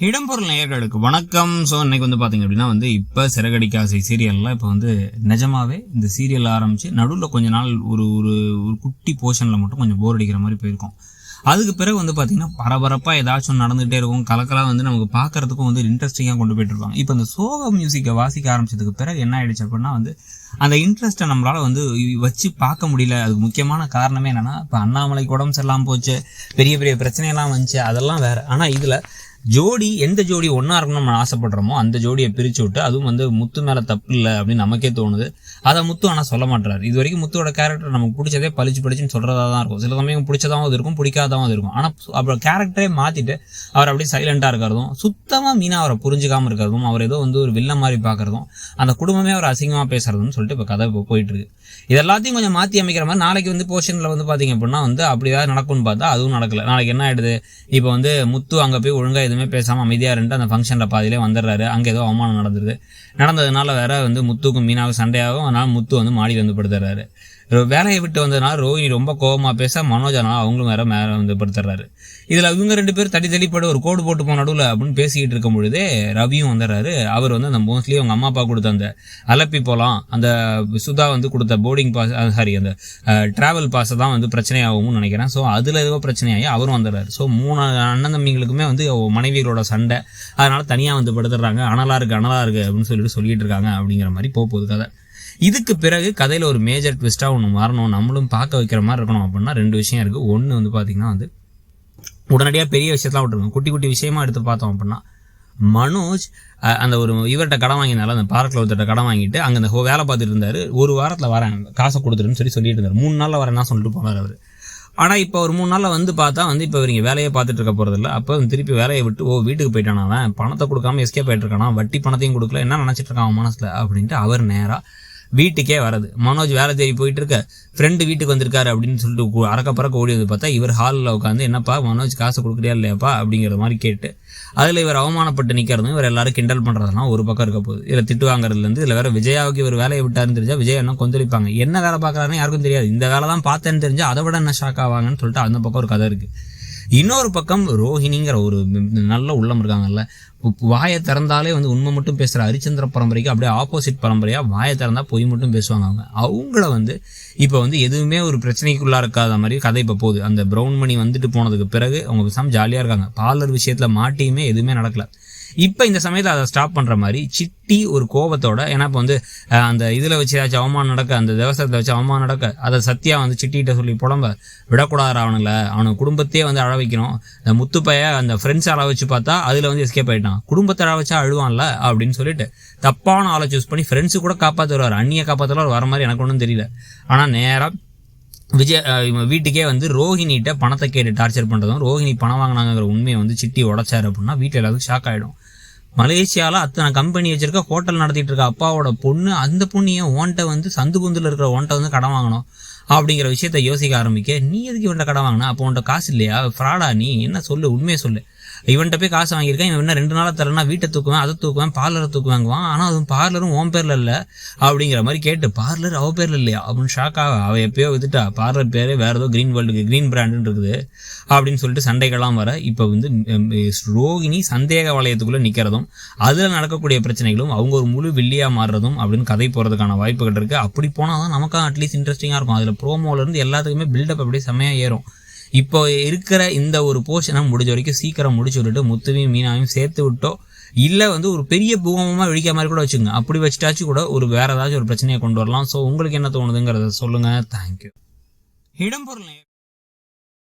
இடம்பொருள் நேயர்களுக்கு வணக்கம். ஸோ இன்னைக்கு வந்து பார்த்தீங்க அப்படின்னா வந்து இப்போ சிறகடிக்க ஆசை சீரியல்லாம் இப்போ வந்து நிஜமாவே இந்த சீரியல் ஆரம்பிச்சு நடுவில் கொஞ்ச நாள் ஒரு ஒரு ஒரு குட்டி போர்ஷனில் மட்டும் கொஞ்சம் போர் அடிக்கிற மாதிரி போயிருக்கும். அதுக்கு பிறகு வந்து பார்த்தீங்கன்னா பரபரப்பாக ஏதாச்சும் நடந்துகிட்டே இருக்கும். கலக்கலாக வந்து நமக்கு பார்க்கறதுக்கும் வந்து இன்ட்ரெஸ்டிங்காக கொண்டு போயிட்டு இருப்பாங்க. இப்போ இந்த சோக மியூசிக்கை வாசிக்க ஆரம்பிச்சதுக்கு பிறகு என்ன ஆயிடுச்சு அப்படின்னா வந்து அந்த இன்ட்ரெஸ்ட்டை நம்மளால் வந்து வச்சு பார்க்க முடியல. அதுக்கு முக்கியமான காரணமே என்னென்னா இப்போ அண்ணாமலைக்கு உடம்பு சரியில்லாமல் போச்சு பெரிய பெரிய பிரச்சனையெல்லாம் வந்துச்சு அதெல்லாம் வேறு. ஆனால் இதில் ஜோடி எந்த ஜோடி ஒன்றா இருக்கணும்னு நம்ம ஆசைப்படுறோமோ அந்த ஜோடியை பிரித்து விட்டு அதுவும் வந்து முத்து மேலே தப்பு இல்லை அப்படின்னு நமக்கே தோணுது. அதை முத்து ஆனால் சொல்ல மாட்டாரு இது வரைக்கும் முத்துவோட கேரக்டர் நமக்கு பிடிச்சதே பளிச்சு பளிச்சுன்னு சொல்கிறதா தான் இருக்கும். சில சமயம் பிடிச்சதாகவும் இருக்கும் பிடிக்காதவும் இருக்கும். ஆனால் அப்புறம் கேரக்டரே மாற்றிட்டு அவர் அப்படியே சைலண்ட்டாக இருக்கிறதும் சுத்தமாக மீனா அவரை புரிஞ்சுக்காமல் இருக்கிறதும் அவர் ஏதோ வந்து ஒரு வில்ல மாதிரி பார்க்குறதும் அந்த குடும்பமே அவர் அசிங்கமாக பேசுறதுன்னு சொல்லிட்டு இப்போ கதை இப்போ போயிட்டுருக்கு. இது எல்லாத்தையும் கொஞ்சம் மாற்றி அமைக்கிற மாதிரி நாளைக்கு வந்து போர்ஷனில் வந்து பார்த்தீங்க அப்படின்னா வந்து அப்படி ஏதாவது நடக்கும்னு பார்த்தா அதுவும் நடக்கல. நாளைக்கு என்ன ஆயிடுது? இப்போ வந்து முத்து அங்கே போய் ஒழுங்காக எதுவுமே பேசாமல் அமைதியாக இருந்து அந்த ஃபங்க்ஷனில் பாதியிலே வந்துடுறாரு. அங்கே ஏதோ அவமானம் நடந்துருது. நடந்ததுனால வேற வந்து முத்துக்கும் மீனாவுக்கும் சண்டையாகவும் அதனால் முத்து வந்து மாடி வந்து படுத்துறாரு. வேலையை விட்டு வந்ததுனால ரோஹினி ரொம்ப கோபமாக பேச மனோஜனால் அவங்களும் வேற மேலே வந்து படுத்துறாரு. இதில் இவங்க ரெண்டு பேரும் தடி தடிப்பட ஒரு கோடு போட்டு போன நடுவில் அப்படின்னு பேசிக்கிட்டு இருக்கும் பொழுதே ரவியும் வந்துடுறாரு. அவர் வந்து அந்த மோஸ்ட்லி அவங்க அம்மா அப்பா கொடுத்த அந்த அலப்பி போகலாம் அந்த சுதா வந்து கொடுத்த போர்டிங் பாஸ் சாரி அந்த ட்ராவல் பாஸை தான் வந்து பிரச்சனையாகும்னு நினைக்கிறேன். ஸோ அதில் ஏதோ பிரச்சனையாகி அவரும் வந்துடுறாரு. ஸோ மூணு அண்ணன் தம்பிங்களுக்குமே வந்து மனைவிகளோட சண்டை. அதனால் தனியாக வந்து படுத்துடுறாங்க. அனலாக இருக்குது அனலாக இருக்குது அப்படின்னு சொல்லிட்டு சொல்லிட்டு இருக்காங்க அப்படிங்கிற மாதிரி போகுது கதை. இதுக்கு பிறகு கதையில் ஒரு மேஜர் ட்விஸ்ட்டாக ஒன்று மாறணும். நம்மளும் பார்க்க வைக்கிற மாதிரி இருக்கணும் அப்படின்னா ரெண்டு விஷயம் இருக்குது ஒன்று வந்து பார்த்திங்கன்னா வந்து உடனடியாக பெரிய விஷயத்தெலாம் விட்டுருக்கோம் குட்டி குட்டி விஷயமா எடுத்து பார்த்தோம் அப்படின்னா மனோஜ் அந்த ஒரு இவர்கிட்ட கடன் வாங்கினால அந்த பார்க்கில் ஒருத்தர்கிட்ட கடன் வாங்கிட்டு அங்கே அந்த வேலை பார்த்துட்டு இருந்தார். ஒரு வாரத்தில் வரேன். காசை கொடுத்துருன்னு சொல்லி சொல்லிட்டு இருந்தார். மூணு நாளில் வரேன்னா சொல்லிட்டு போனார் அவர். ஆனால் இப்போ ஒரு மூணு நாளில் வந்து பார்த்தா வந்து இப்போ இவங்க வேலையை பார்த்துட்டு இருக்க போகிறதில்ல அப்போ திருப்பி வேலையை விட்டு ஓ வீட்டுக்கு போயிட்டானா அவன். பணத்தை கொடுக்காம எஸ்கே போயிட்டு இருக்கானா? வட்டி பணத்தையும் கொடுக்கல. என்ன நினச்சிட்டு இருக்கான் அவன் மனசில்? அப்படின்ட்டு அவர் நேராக வீட்டுக்கே வரது. மனோஜ் வேலை தேடி போயிட்டு இருக்க ஃப்ரெண்டு வீட்டுக்கு வந்திருக்காரு அப்படின்னு சொல்லிட்டு அறக்க பறக்க ஓடி வந்து பார்த்தா இவர் ஹாலில் உட்காந்து என்னப்பா மனோஜ் காசு கொடுக்குறியா இல்லையாப்பா? அப்படிங்கிற மாதிரி கேட்டு அதில் இவர் அவமானப்பட்டு நிற்கிறதும் இவர் எல்லாரும் கிண்டல் பண்ணுறதுலாம் ஒரு பக்கம் இருக்க போகுது. இதில் திட்டு வாங்குறதுலேருந்து இதில் வேற விஜயாவுக்கு இவர் வேலையை விட்டாருன்னு தெரிஞ்சால் விஜய் என்ன கொந்தளிப்பாங்க? என்ன வேலை பார்க்குறாருன்னு யாருக்கும் தெரியாது. இந்த வேலை தான் பார்த்தேன்னு தெரிஞ்சால் அதை விட என்ன ஷாக் ஆவாங்கன்னு சொல்லிட்டு அந்த பக்கம் ஒரு கதை இருக்குது இன்னொரு பக்கம் ரோஹிணிங்கிற ஒரு நல்ல உள்ளம் இருக்காங்கல்ல. வாயை திறந்தாலே வந்து உண்மை மட்டும் பேசுகிற ஹரிச்சந்திர பரம்பரைக்கு அப்படியே ஆப்போசிட் பரம்பரையாக வாயை திறந்தால் பொய் மட்டும் பேசுவாங்க அவங்க. அவங்கள வந்து இப்போ வந்து எதுவுமே ஒரு பிரச்சனைக்குள்ளா இருக்காத மாதிரி கதை இப்போ போகுது. அந்த ப்ரௌன் மணி வந்துட்டு போனதுக்கு பிறகு அவங்க பேசாமல் ஜாலியாக இருக்காங்க. பார்லர் விஷயத்தில் மாட்டியுமே எதுவுமே நடக்கல. இப்போ இந்த சமயத்தில் அதை ஸ்டாப் பண்ணுற மாதிரி சிட்டி ஒரு கோபத்தோட ஏன்னா இப்போ வந்து அந்த இதில் வச்சு ஏதாச்சும் அவமானம் நடக்க அந்த தேவசத்தை வச்சு அவமானம் நடக்க அதை சத்யா வந்து சிட்டிகிட்ட சொல்லி புலம்ப விடக்கூடாது அவனுங்கள. அவனுக்கு குடும்பத்தையே வந்து அழ வைக்கணும் இந்த முத்துப்பைய அந்த ஃப்ரெண்ட்ஸ் அழ வச்சு பார்த்தா அதில் வந்து எஸ்கேப் ஆகிட்டான் குடும்பத்தை அழ வச்சா அழுவான்ல அப்படின்னு சொல்லிட்டு தப்பான ஆளை சூஸ் பண்ணி ஃப்ரெண்ட்ஸு கூட காப்பாற்றுவார் அண்ணியை காப்பாற்றுவார் வர மாதிரி எனக்கு ஒன்றும் தெரியல. ஆனால் நேராக விஜய் வீட்டுக்கே வந்து ரோஹினிகிட்ட பணத்தை கேட்டு டார்ச்சர் பண்ணுறதும் ரோஹினி பணம் வாங்கினாங்கிற உண்மையை வந்து சிட்டி உடச்சாரு அப்படின்னா வீட்டில் எல்லாத்துக்கும் ஷாக் ஆகிடும் மலேசியாவில் அத்தனை கம்பெனி வச்சிருக்க ஹோட்டல் நடத்திட்டு இருக்க அப்பாவோட பொண்ணு அந்த பொண்ணையும் ஓன்ட்ட வந்து சந்து குந்தில் இருக்கிற ஓன்ட்ட வந்து கடன் வாங்கணும்? அப்படிங்கிற விஷயத்த யோசிக்க ஆரம்பிக்க நீ எதுக்கு இவன்ட்ட கடை வாங்கினா? அப்போ உன்ட்ட காசு இல்லையா? ஃப்ராடா நீ? என்ன சொல்லு? உண்மையை சொல்லு. இவன்கிட்ட போய் காசு வாங்கியிருக்கேன் இவன் என்ன ரெண்டு நாளாக தரேன்னா வீட்டை தூக்குவேன் அதை தூக்குவேன் பார்லரை தூக்குவாங்குவான் ஆனால் அதுவும் பார்லரும் ஓன் பேரில் இல்லை. அப்படிங்கிற மாதிரி கேட்டு பார்லர் அவ பேரில் இல்லையா? அப்படின்னு ஷாக்காக அவள் எப்பயோ வித்துட்டா பார்லர் பேர் வேறு ஏதோ க்ரீன் வேர்ல்டுக்கு க்ரீன் பிராண்டுன்னு இருக்குது. அப்படின்னு சொல்லிட்டு சண்டைகள்லாம் வர இப்போ வந்து ரோகிணி சந்தேக வளையத்துக்குள்ளே நிற்கிறதும் அதில் நடக்கக்கூடிய பிரச்சனைகளும் அவங்க ஒரு முழு வில்லியாக மாறுறதும் அப்படின்னு கதை போகிறதுக்கான வாய்ப்புகள் இருக்குது அப்படி போனால் தான் நமக்கு அட்லீஸ்ட் இன்ட்ரெஸ்டிங்காக இருக்கும். அதில் ப்ரோமோலேருந்து எல்லாத்துக்குமே பில்டப் அப்படியே செம்மையாக ஏறும். இப்போ இருக்கிற இந்த ஒரு போர்ஷனை முடிஞ்ச வரைக்கும் சீக்கிரம் முடிச்சு விட்டுட்டு முத்துவையும் மீனாவையும் சேர்த்து விட்டோ இல்லை வந்து ஒரு பெரிய பூகமாக வெடிக்க மாதிரி கூட வச்சுங்க அப்படி வச்சுட்டாச்சும் கூட ஒரு வேறு ஏதாச்சும் ஒரு பிரச்சனையை கொண்டு வரலாம். ஸோ உங்களுக்கு என்ன தோணுதுங்கிறத சொல்லுங்கள் தேங்க்யூ இடம்பொருள்